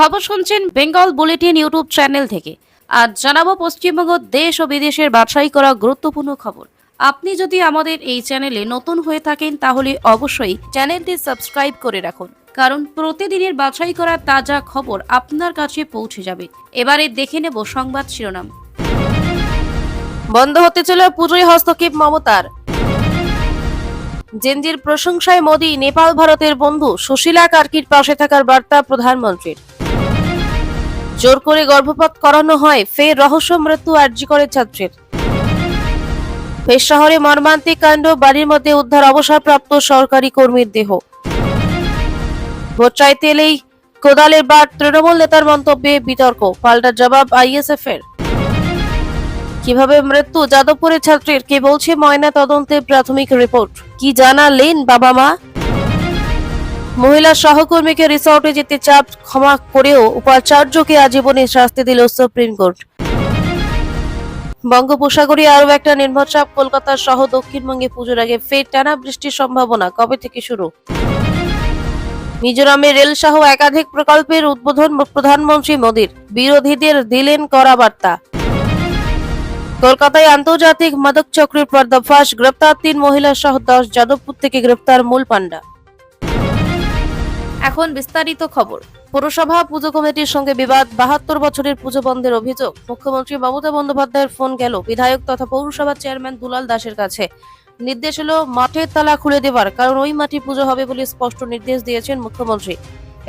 খবর শুনছেন Bengal bulletin YouTube channel থেকে। আজ জানাব পশ্চিমবঙ্গ, দেশ ও বিদেশের বাছাই করা গুরুত্বপূর্ণ খবর। আপনি যদি আমাদের এই চ্যানেলে নতুন হয়ে থাকেন, তাহলে অবশ্যই চ্যানেলটি সাবস্ক্রাইব করে রাখুন। কারণ প্রতিদিনের বাছাই করা তাজা খবর আপনার কাছে পৌঁছে যাবে। এবারে দেখে নেব সংবাদ শিরোনাম। বন্ধ হতে চলে পুজোয় হস্তক্ষেপ মমতার। জেনজির প্রশংসায় মোদী নেপাল, ভারতের বন্ধু সুশীলা কার্কির পাশে থাকার বার্তা প্রধানমন্ত্রীর। জোর করে গর্ভপাত করানো হয়, ফের রহস্য মৃত্যু আর্জি করে ছাত্রের। ফের শহরে মর্মান্তিক কাণ্ড, বাড়ির মধ্যে উদ্ধার অবসরপ্রাপ্ত সরকারি কর্মীর দেহ। ভোট চাইতে এলেই কোদালের বার, তৃণমূল নেতার মন্তব্যে বিতর্ক, পাল্টা জবাব আইএসএফ এর কীভাবে মৃত্যু যাদবপুরের ছাত্রের, কে বলছে ময়না তদন্তের প্রাথমিক রিপোর্ট? কি জানালেন বাবা মা? মহিলা সহকর্মীকে রিসর্টে যেতে চাপ ক্ষমা করেও উপাচার্যকে আজীবনে শাস্তি দিল সুপ্রিম কোর্ট। বঙ্গোপসাগরে আরও একটা নির্ভরচাপ কলকাতা সহ দক্ষিণবঙ্গে পুজোর আগে ফের টানা বৃষ্টির সম্ভাবনা। কবে থেকে শুরু? মিজোরামে রেল সহ একাধিক প্রকল্পের উদ্বোধন প্রধানমন্ত্রী মোদীর। বিরোধীদের দিলেন কড়া বার্তা। কলকাতায় আন্তর্জাতিক মাদক চক্রের পর্দাফাশ। গ্রেপ্তার তিন মহিলা সহ দশ যাদবপুর থেকে গ্রেপ্তার মূল পান্ডা এখন বিস্তারিত খবর। পুরসভা, পুজো কমিটির সঙ্গে বিবাদ, বাহাত্তর বছরের পুজো বন্ধের অভিযোগ। মুখ্যমন্ত্রী মমতা বন্দ্যোপাধ্যায়ের ফোন গেল বিধায়ক তথা পৌরসভার চেয়ারম্যান দুলাল দাসের কাছে। নির্দেশ হলো মাঠের তালা খুলে দেবার কারণ ওই মাঠে পুজো হবে বলে স্পষ্ট নির্দেশ দিয়েছেন মুখ্যমন্ত্রী।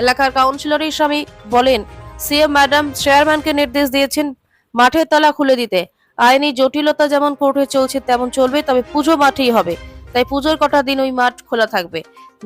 এলাকার কাউন্সিলরের স্বামী বলেন, সিএম ম্যাডাম চেয়ারম্যানকে নির্দেশ দিয়েছেন মাঠের তালা খুলে দিতে। আইনি জটিলতা যেমন কোর্টে চলছে তেমন চলবে, তবে পুজো মাঠেই হবে। তাই পুজোর কটা দিন ওই মাঠ খোলা থাকবে।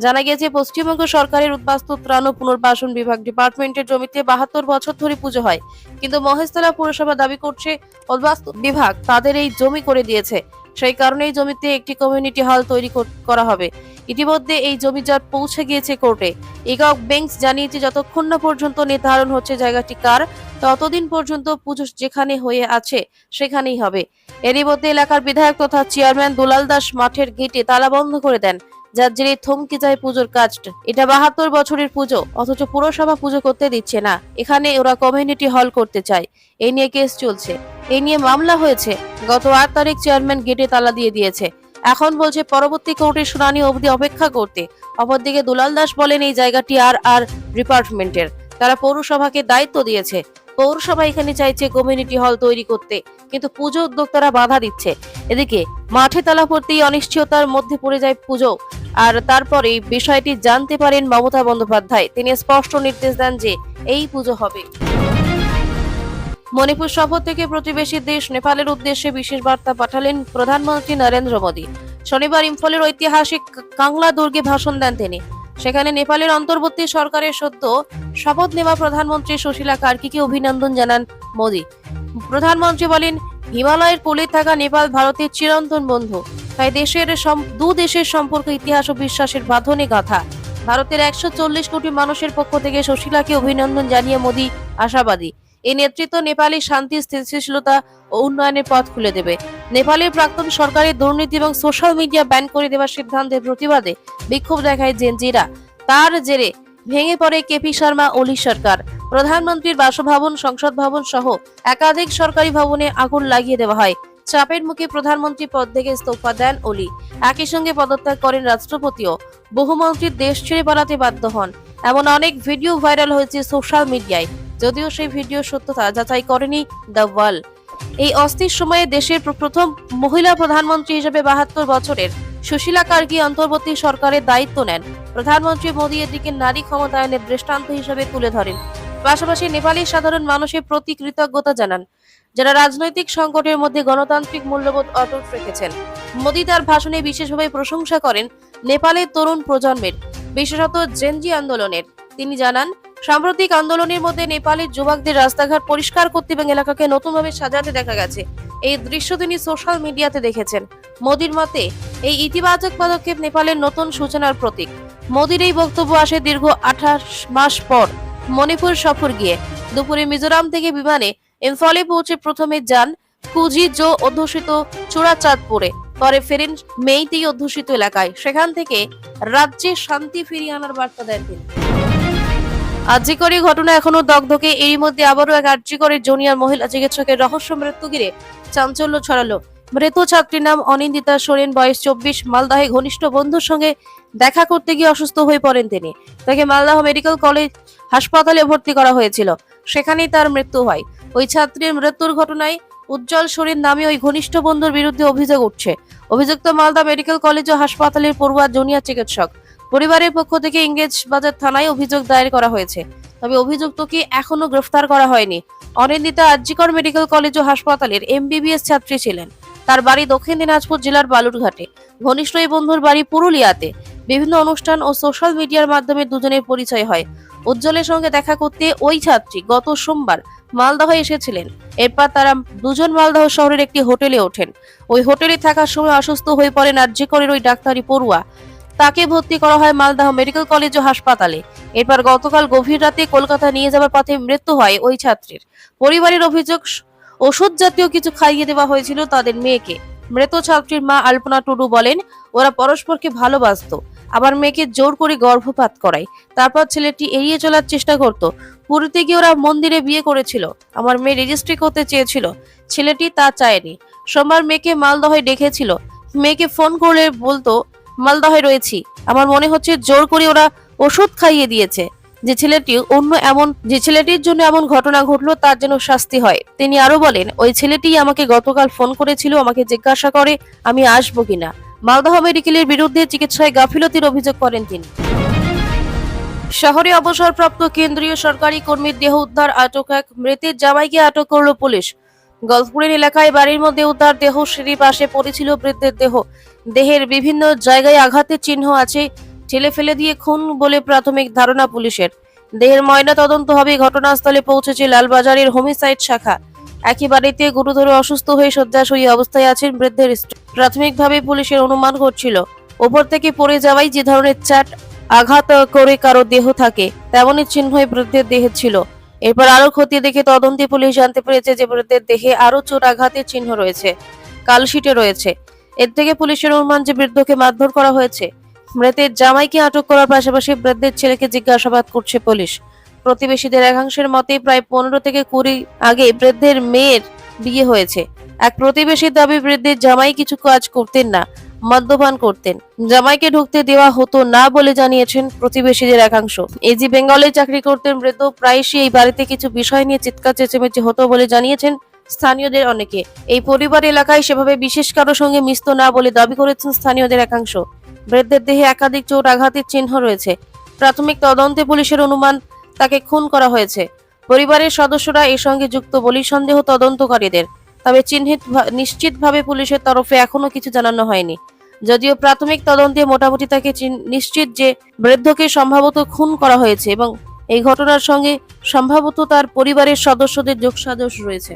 জানা গিয়েছে, পশ্চিমবঙ্গ সরকারের উদ্বাস্তু ত্রাণ ও পুনর্বাসন বিভাগ ডিপার্টমেন্টের জমিতে বাহাত্তর বছর ধরে পুজো হয়। কিন্তু মহেশতলা পুরসভা দাবি করছে, উদ্বাস্তু বিভাগ তাদের এই জমি করে দিয়েছে। সেই কারণেই জমিতে একটি কমিউনিটি হল তৈরি কর- হবে। ইতিমধ্যে এই জমি জট পৌঁছে গিয়েছে কোর্টে। একক বেঞ্চ জানিয়েছে, যতক্ষণ না পর্যন্ত নির্ধারণ হচ্ছে জায়গাটি কার, ততদিন পর্যন্ত পুজো যেখানে হয়ে আছে সেখানেই হবে। এরই মধ্যে এলাকার বিধায়ক তথা চেয়ারম্যান দুলাল দাস মাঠের গেটে তালাবন্ধ করে দেন। যার জেরে থমকে যায় পুজোর কাজটা। এটা বাহাত্তর বছরের পুজো, অথচ পুরসভা পুজো করতে দিচ্ছে না। এখানে ওরা কমিউনিটি হল করতে চায়। এই নিয়ে কেস চলছে। এই নিয়ে মামলা হয়েছে। গত আট তারিখ চেয়ারম্যান গেটে তালা দিয়ে দিয়েছে। এখন বলছে পরবর্তী কোর্টের শুনানি অবধি অপেক্ষা করতে। অপরদিকে দুলাল দাস বলেন, এই জায়গাটি আর আর ডিপার্টমেন্টের তারা পৌরসভাকে দায়িত্ব দিয়েছে। পৌরসভা এখানে চাইছে কমিউনিটি হল তৈরি করতে। কিন্তু পুজো উদ্যোক্তারা বাধা দিচ্ছে। এদিকে মাঠে তালা পড়তেই অনিশ্চয়তার মধ্যে পড়ে যায় পুজো। আর তারপরে বিষয়টি জানতে পারেন মমতা বন্দ্যোপাধ্যায়। তিনি স্পষ্ট নির্দেশ দেন যে এই পুজো হবে। মণিপুর সফর থেকে প্রতিবেশী দেশ নেপালের উদ্দেশ্যে বিশেষ বার্তা পাঠালেন প্রধানমন্ত্রী নরেন্দ্র মোদী। শনিবার ইম্ফলের ঐতিহাসিক কাংলা দুর্গে ভাষণ দেন তিনি। সেখানে নেপালের অন্তর্বর্তী সরকারের সদ্য শপথ নেওয়া প্রধানমন্ত্রী সুশীলা কার্কিকে অভিনন্দন জানান মোদী। প্রধানমন্ত্রী বলেন, হিমালয়ের কোলে থাকা নেপাল ভারতের চিরন্তন বন্ধু। তাই দেশের দু দেশের সম্পর্ক, ইতিহাস ও বিশ্বাসের বাঁধনে গাথা। ভারতের একশো চল্লিশ কোটি মানুষের পক্ষ থেকে সুশীলাকে অভিনন্দন জানিয়ে মোদী আশাবাদী। এই নেতৃত্ব নেপালের শান্তি, স্থিতিশীলতা ও উন্নয়নের পথ খুলে দেবে। নেপালের প্রাক্তন সরকারের দুর্নীতি এবং সোশ্যাল মিডিয়া ব্যান করে দেওয়ার সিদ্ধান্তের প্রতিবাদে বিক্ষোভ দেখায় জেনজিরা। তার জেরে ভেঙে পড়ে কেপি শর্মা ওলি সরকার। প্রধানমন্ত্রীর বাসভবন, সংসদ ভবন সহ একাধিক সরকারি ভবনে আগুন লাগিয়ে দেওয়া হয়। চাপের মুখে প্রধানমন্ত্রী পদ থেকে ইস্তফা দেন ওলি একই সঙ্গে পদত্যাগ করেন রাষ্ট্রপতিও। বহু মন্ত্রী দেশ ছেড়ে পালাতে বাধ্য হন। এমন অনেক ভিডিও ভাইরাল হয়েছে সোশ্যাল মিডিয়ায়। যদিও সেই ভিডিও সত্যতা যাচাই করেনি দ্য ওয়াল এই অস্থির সময়ে দেশের প্রথম মহিলা প্রধানমন্ত্রী হিসেবে বাহাত্তর বছরের সুশীলা কার্গি অন্তর্বর্তী সরকারের দায়িত্ব নেন। প্রধানমন্ত্রী মোদী এদিকে নারী ক্ষমতায়নের দৃষ্টান্ত হিসেবে তুলে ধরেন। পাশাপাশি নেপালি সাধারণ মানুষের প্রতি কৃতজ্ঞতা জানান, যারা রাজনৈতিক সংকটের মধ্যে গণতান্ত্রিক মূল্যবোধ অটুট রেখেছেন। মোদী তার ভাষণে বিশেষভাবে প্রশংসা করেন নেপালের তরুণ প্রজন্মের, বিশেষত জেনজি আন্দোলনের। তিনি জানান সাম্প্রতিক আন্দোলনের মধ্যে নেপালের যুবকদের রাস্তাঘাট পরিষ্কার করতে এবং এলাকাকে নতুনভাবে সাজাতে দেখা গেছে। এই দৃশ্য তিনি সোশ্যাল মিডিয়াতে দেখেছেন। মোদির মতে, এই ইতিবাচক পদক্ষেপ নেপালের নতুন সূচনার প্রতীক। মোদির এই বক্তব্য আসে দীর্ঘ আঠাশ মাস পর মণিপুর সফর গিয়ে। দুপুরে মিজোরাম থেকে বিমানে, ইম্ফলে পৌঁছে প্রথমে যান কুজি জো অধ্যুষিত চূড়াচাঁদপুরে। পরে ফেরেন মেইতি অধ্যুষিত এলাকায়। সেখান থেকে রাজ্যে শান্তি ফিরিয়ে আনার বার্তা দেন তিনি। আর্যিকরী ঘটনা এখনও দগদগে। এরই মধ্যে আবারও এক আর্যিকরের জুনিয়র মহিলা চিকিৎসকের রহস্য মৃত্যু ঘিরে চাঞ্চল্য ছড়ালো। মৃত ছাত্রীর নাম অনিন্দিতা সোরেন, বয়স চব্বিশ, মালদাহে ঘনিষ্ঠ বন্ধুর সঙ্গে দেখা করতে গিয়ে অসুস্থ হয়ে পড়েন তিনি। তাকে মালদাহ মেডিকেল কলেজ হাসপাতালে ভর্তি করা হয়েছিল। সেখানেই তার মৃত্যু হয়। ওই ছাত্রীর মৃত্যুর ঘটনায় উজ্জ্বল সোরেন নামে ওই ঘনিষ্ঠ বন্ধুর বিরুদ্ধে অভিযোগ উঠছে। অভিযুক্ত মালদা মেডিকেল কলেজ ও হাসপাতালের পড়ুয়া জুনিয়র চিকিৎসক। পরিবারের পক্ষ থেকে ইংরেজ বাজার থানায় অভিযোগ দায়ের করা হয়েছে। তবে অভিযুক্তকে এখনও গ্রেফতার করা হয়নি। অনিন্দিতা আরজিকর মেডিকেল কলেজ ও হাসপাতালের এমবিবিএস ছাত্রী ছিলেন। তার বাড়ি দক্ষিণ দিনাজপুর জেলার বালুরঘাটে। ঘনিষ্ঠ এই বন্ধুর বাড়ি পুরুলিয়াতে। বিভিন্ন অনুষ্ঠান ও সোশ্যাল মিডিয়ার মাধ্যমে দুজনের পরিচয় হয়। উজ্জ্বলের সঙ্গে দেখা করতে ওই ছাত্রী গত সোমবার মালদহ এসেছিলেন। এরপর তারা দুজন মালদহ শহরের একটি হোটেলে ওঠেন। ওই হোটেলে থাকার সময় অসুস্থ হয়ে পড়েন আরজিকরের ওই ডাক্তারি পড়ুয়া। তাকে ভর্তি করা হয় মালদহ মেডিকেল কলেজ ও হাসপাতালে। এরপর গতকাল গভীর রাতে কলকাতা নিয়ে যাওয়ার পথে মৃত্যু হয় ওই ছাত্রীর। পরিবারের অভিযোগ, ওষুধ জাতীয় কিছু খাইয়ে দেওয়া হয়েছিল তাদের মেয়েকে। মৃত ছাত্রীর মা আলপনা টুডু বলেন, ওরা পরস্পরকে ভালোবাসতো, আবার মেয়েকে জোর করে গর্ভপাত করায়। তারপর ছেলেটি এড়িয়ে চলার চেষ্টা করত। পুরীতে গিয়ে ওরা মন্দিরে বিয়ে করেছিল। আমার মেয়ে রেজিস্ট্রি করতে চেয়েছিল। ছেলেটি তা চায়নি। সোমবার মেয়েকে মালদহে ডেকেছিল। মেয়েকে ফোন করলে বলতো মালদহে রয়েছি। আমার মনে হচ্ছে জোর করে ওরা ওষুধ খাইয়ে দিয়েছে। যে ছেলেটি অন্য এমন যে ছেলেটির জন্য এমন ঘটনা ঘটলো তার জন্য শাস্তি হয়। তিনি আরও বলেন, ওই ছেলেটি আমাকে গতকাল ফোন করেছিল, আমাকে জিজ্ঞাসা করে আমি আসব কিনা। মালদহ মেডিকেলের বিরুদ্ধে চিকিৎসায় গাফিলতির অভিযোগ করেন তিনি। শহরে অবসরপ্রাপ্ত কেন্দ্রীয় সরকারি কর্মীর দেহ উদ্ধার আটক এক মৃতের জামাইকে আটক করল পুলিশ। গলফপুরের এলাকায় বাড়ির মধ্যে উদ্ধার দেহ সিঁড়ি পাশে পড়েছিল বৃদ্ধের দেহ। দেহের বিভিন্ন জায়গায় আঘাতের চিহ্ন আছে। ঠেলে ফেলে দিয়ে খুন বলে প্রাথমিক ধারণা পুলিশের। দেহের ময়না তদন্ত হবে, ঘটনাস্থলে পৌঁছেছে লালবাজারের হোমিসাইড শাখা। একই বাড়িতে গুরুতর অসুস্থ হয়ে শয্যাশয়ী অবস্থায় আছেন বৃদ্ধের স্ত্রী। প্রাথমিকভাবে পুলিশের অনুমান করছিল ওপর থেকে পড়ে যাওয়াই যে ধরনের চাট আঘাত করে কারও দেহ থাকে, তেমনই চিহ্নই বৃদ্ধের দেহে ছিল। এরপর আরও খতিয়ে দেখে তদন্তে পুলিশ জানতে পেরেছে যে বৃদ্ধের দেহে আরও চোট আঘাতের চিহ্ন রয়েছে, কালশিটে রয়েছে। এর থেকে পুলিশের অনুমান যে বৃদ্ধকে মারধর করা হয়েছে, মৃতের জামাইকে আটক করার পাশাপাশি বৃদ্ধের ছেলেকে জিজ্ঞাসাবাদ করছে পুলিশ। প্রতিবেশীদের একাংশের মতে প্রায় পনেরো থেকে কুড়ি আগে বৃদ্ধের মেয়ের বিয়ে হয়েছে। এক প্রতিবেশীর দাবি, বৃদ্ধের জামাই কিছু কাজ করতেন না, মদ্যপান করতেন। জামাইকে ঢুকতে দেওয়া হতো না বলে জানিয়েছেন প্রতিবেশীদের একাংশ। এজি বেঙ্গলে চাকরি করতেন বৃদ্ধ, প্রায়শই এই বাড়িতে কিছু বিষয় নিয়ে চিৎকার, চেঁচেমেচি হতো বলে জানিয়েছেন স্থানীয়দের অনেকে। এই পরিবার এলাকায় সেভাবে বিশেষ কারও সঙ্গে মিশত না বলে দাবি করেছেন স্থানীয়দের একাংশ। বৃদ্ধের দেহে একাধিক চোট আঘাতের চিহ্ন রয়েছে। প্রাথমিক তদন্তে পুলিশের অনুমান, তাকে খুন করা হয়েছে। পরিবারের সদস্যরা এর সঙ্গে যুক্ত বলি সন্দেহ তদন্তকারীদের। তবে চিহ্নিত নিশ্চিতভাবে পুলিশের তরফে এখনও কিছু জানানো হয়নি। যদিও প্রাথমিক তদন্তে মোটামুটি তাকে নিশ্চিত যে বৃদ্ধকে সম্ভবত খুন করা হয়েছে এবং এই ঘটনার সঙ্গে সম্ভবত তার পরিবারের সদস্যদের যোগসাজশ রয়েছে।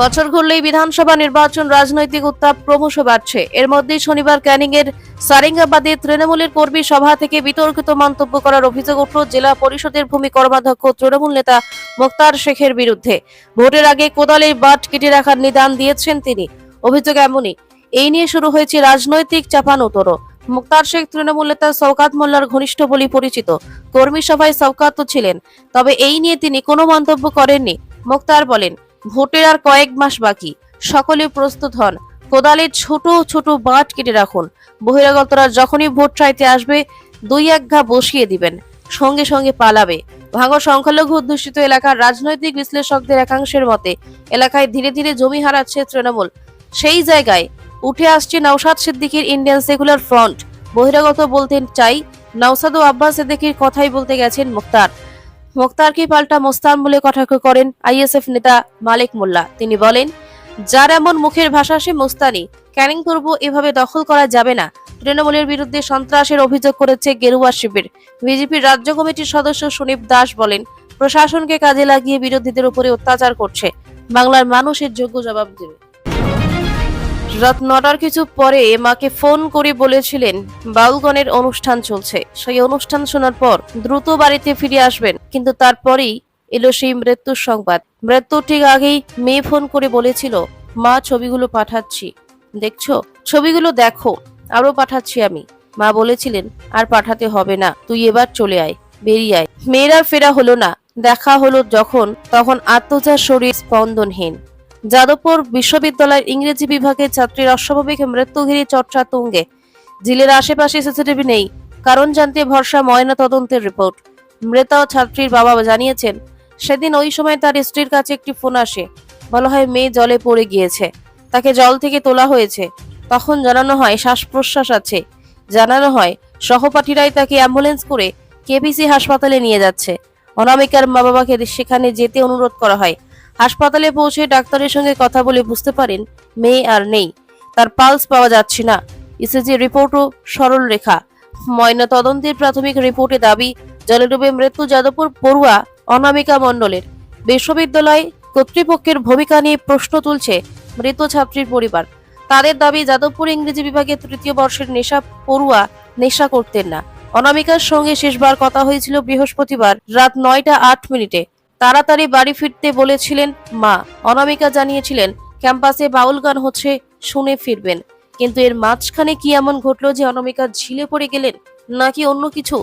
বছর ঘুরলেই বিধানসভা নির্বাচন রাজনৈতিক উত্তাপ ক্রমশ বাড়ছে। এর মধ্যেই শনিবার ক্যানিং এর সারেঙ্গাবাদে তৃণমূলের কর্মী সভা থেকে বিতর্কিত মন্তব্য করার অভিযোগ উঠল জেলা পরিষদের ভূমি কর্মাধ্যক্ষ তৃণমূল নেতা মোক্তার শেখের বিরুদ্ধে। ভোটের আগে কোদালের বাট কেটে রাখার নিদান দিয়েছেন তিনি। অভিযোগ এমনই, এই নিয়ে শুরু হয়েছে রাজনৈতিক চাপানোতর মুক্তার শেখ তৃণমূল নেতা সৌকাত মোল্লার ঘনিষ্ঠ বলে পরিচিত। কর্মী সভায় সৌকাত ছিলেন, তবে এই নিয়ে তিনি কোনো মন্তব্য করেননি। মুক্তার বলেন, ভোটের আর কয়েক মাস বাকি। সকলে প্রস্তুত হন। কোদালের ছোট ছোট বাঁট কেটে রাখুন। বহিরাগতরা যখনই ভোট চাইতে আসবে, দুই এক ঘা বসিয়ে দিবেন। সঙ্গে সঙ্গে পালাবে। ভাঙর সংখ্যালঘু অধ্যুষিত এলাকার রাজনৈতিক বিশ্লেষকদের একাংশের মতে, এলাকায় ধীরে ধীরে জমি হারাচ্ছে তৃণমূল। সেই জায়গায় উঠে আসছে নওশাদ সিদ্দিকীর ইন্ডিয়ান সেকুলার ফ্রন্ট বহিরাগত বলতে চাই নওসাদ ও আব্বাস সিদ্দিকীর কথাই বলতে গেছেন মুক্তার। মুক্তারকে পাল্টা মোস্তান বলে কটাক্ষ করেন আইএসএফ নেতা মালিক মোল্লা। তিনি বলেন, যার এমন মুখের ভাষা সে মোস্তানি। ক্যানিং পূর্ব এভাবে দখল করা যাবে না। তৃণমূলের বিরুদ্ধে সন্ত্রাসের অভিযোগ করেছে গেরুয়া শিবির। বিজেপির রাজ্য কমিটির সদস্য সুনীপ দাস বলেন, প্রশাসনকে কাজে লাগিয়ে বিরোধীদের উপরে অত্যাচার করছে। বাংলার মানুষের যোগ্য জবাব দেবে। রাত নটার কিছু পরে মাকে ফোন করে বলেছিলেন, বাউলগণের অনুষ্ঠান চলছে। সেই অনুষ্ঠান শোনার পর দ্রুত বাড়িতে ফিরে আসবেন। কিন্তু তারপরেই এলো সেই মৃত্যুর সংবাদ। মৃত্যুর ঠিক আগেই মেয়ে ফোন করে বলেছিল, মা, ছবিগুলো পাঠাচ্ছি। দেখছ? ছবিগুলো দেখো। আরও পাঠাচ্ছি আমি। মা বলেছিলেন, আর পাঠাতে হবে না। তুই এবার চলে আয়। বেরিয়ে আয়। মেয়েরা ফেরা হলো না। দেখা হলো যখন, তখন আত্মচার শরীর স্পন্দনহীন। যাদবপুর বিশ্ববিদ্যালয়ের ইংরেজি বিভাগের ছাত্রীর অস্বাভাবিক মৃত্যু ঘিরে চর্চা তুঙ্গে। জেলের আশেপাশে সিসিটিভি নেই। কারণ জানতে ভরসা ময়না তদন্তের রিপোর্ট। মৃত ছাত্রীর বাবা জানিয়েছেন, সেদিন ওই সময় তার স্ত্রীর কাছে একটি ফোন আসে। বলা হয়, মেয়ে জলে পড়ে গিয়েছে। তাকে জল থেকে তোলা হয়েছে। তখন জানানো হয় শ্বাস প্রশ্বাস আছে। জানানো হয়, সহপাঠীরাই তাকে অ্যাম্বুলেন্স করে কেবিসি হাসপাতালে নিয়ে যাচ্ছে। অনামিকার মা বাবাকে সেখানে যেতে অনুরোধ করা হয়। হাসপাতালে পৌঁছে ডাক্তারের সঙ্গে কথা বলে বুঝতে পারেন, মেয়ে আর নেই। তার পালস পাওয়া যাচ্ছে না। ইসিজি রিপোর্টও সরল রেখা। ময়না তদন্তের প্রাথমিক রিপোর্টে দাবি জলে ডুবে মৃত্যু যাদবপুর পড়ুয়া অনামিকা মণ্ডলের। বিশ্ববিদ্যালয় কর্তৃপক্ষের ভূমিকা নিয়ে প্রশ্ন তুলছে মৃত ছাত্রীর পরিবার। তাদের দাবি, যাদবপুর ইংরেজি বিভাগের তৃতীয় বর্ষের নেশা পড়ুয়া নেশা করতেন না। অনামিকার সঙ্গে শেষবার কথা হয়েছিল বৃহস্পতিবার রাত নয়টা আট মিনিটে। তাড়াতাড়ি বাড়ি ফিরতে বলেছিলেন মা। অনামিকা জানিয়েছিলেন, ক্যাম্পাসে বাউল গান হচ্ছে, শুনে ফিরবেন। কিন্তু এর মাঝখানে কি এমন ঘটলো যে অনামিকা ঝিলে পড়ে গেলেন, নাকি অন্য কিছু?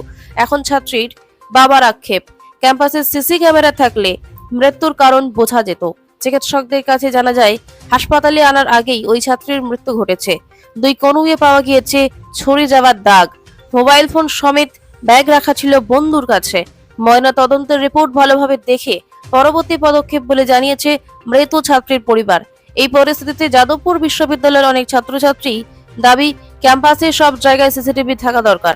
এখন ছাত্রীর বাবার আক্ষেপ। ক্যাম্পাসে সিসি ক্যামেরা থাকলে মৃত্যুর কারণ বোঝা যেত। চিকিৎসকদের কাছে জানা যায়, হাসপাতালে আনার আগেই ওই ছাত্রীর মৃত্যু ঘটেছে। দুই কনুয়ে পাওয়া গিয়েছে ছড়ে যাওয়ার দাগ। মোবাইল ফোন সমেত ব্যাগ রাখা ছিল বন্ধুর কাছে। ময়না তদন্তের রিপোর্ট ভালোভাবে দেখে পরবর্তী পদক্ষেপ বলে জানিয়েছে মৃত ছাত্রীর পরিবার। এই পরিস্থিতিতে যাদবপুর বিশ্ববিদ্যালয়ের অনেক ছাত্রছাত্রী দাবি, ক্যাম্পাসে সব জায়গায় সিসিটিভি থাকা দরকার।